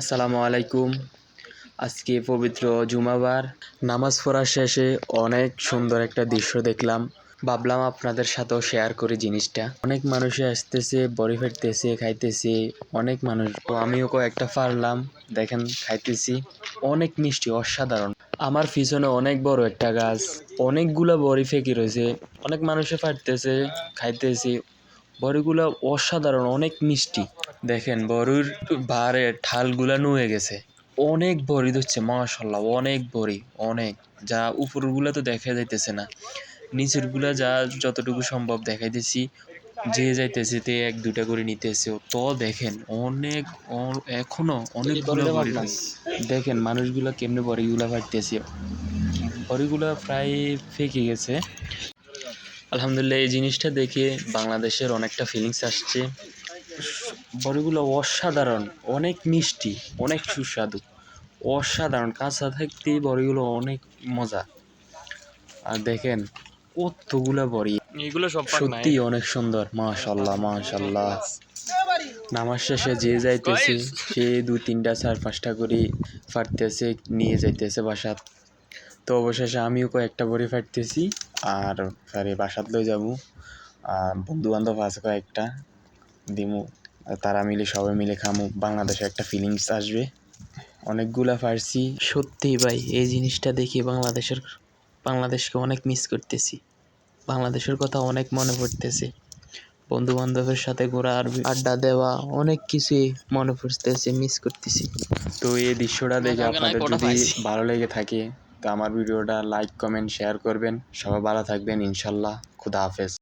আসসালামু আলাইকুম। আজকে পবিত্র জুমাবার, নামাজ পড়া শেষে অনেক সুন্দর একটা দৃশ্য দেখলাম। ভাবলাম আপনাদের সাথেও শেয়ার করি জিনিসটা। অনেক মানুষে আসতেছে, বড়ি ফেটতেছে, খাইতেছে, অনেক মানুষ। তো আমিও কয়েকটা পারলাম, দেখেন, খাইতেছি। অনেক মিষ্টি, অসাধারণ। আমার পিছনে অনেক বড় একটা গাছ, অনেকগুলা বড়ি ফেঁকি রয়েছে। অনেক মানুষে ফাটতেছে খাইতেছি। বড়িগুলো অসাধারণ, অনেক মিষ্টি। দেখেন বড়ির বারে ঠালগুলা নুয়ে গেছে। অনেক বড়ি ধরছে, মাশাল্লাহ, অনেক বড়ি, অনেক। যা উপরগুলা তো দেখা যাইতেছে না। নিচেরগুলা যা যতটুকু সম্ভব দেখাইতেছি যে যাইতেছে তে এক দুটা করে নিতেছে তো দেখেন, অনেক এখনও রয়েছে। দেখেন মানুষগুলা কেমনে বড়িগুলা ফাটতেছে বড়িগুলা প্রায় ফেঁকে গেছে। আলহামদুলিল্লাহ, এই জিনিসটা দেখে বাংলাদেশের অনেকটা ফিলিংস আসছে। বড়িগুলো অসাধারণ অনেক মিষ্টি অনেক সুস্বাদু। অসাধারণ কাঁচা থাকতে বড়িগুলো অনেক মজা। আর দেখেন কতগুলা বড়ি। এগুলো সব সত্যি অনেক সুন্দর। মাশাল্লাহ মাশাল্লাহ নামাজ শেষে যে যাইতেছে সে দু তিনটা চার পাঁচটা করে ফাটতেছে নিয়ে যাইতেছে বাসাত। তো অবশেষে আমিও কয়েকটা বড়ি ফাটতেছি আর আরে বাসাত লই যাব। আর বন্ধু বান্ধব আছে কয়েকটা। দিমু আর তারা মিলে সবাই মিলে খামু। বাংলাদেশে একটা ফিলিংস আসবে। অনেকগুলা ফার্সি সত্যি ভাই এই জিনিসটা দেখে বাংলাদেশের বাংলাদেশকে অনেক মিস করতেছি। বাংলাদেশের কথা অনেক মনে পড়তেছে। বন্ধু বান্ধবের সাথে ঘোরা আর আড্ডা দেওয়া অনেক কিছুই মনে পড়তেছে মিস করতেছি। তো এই দৃশ্যটা দেখে আপনাদের যদি ভালো লেগে থাকে তো আমার ভিডিওটা লাইক কমেন্ট শেয়ার করবেন। সবাই ভালো থাকবেন ইনশাল্লাহ। খুদা হাফেজ।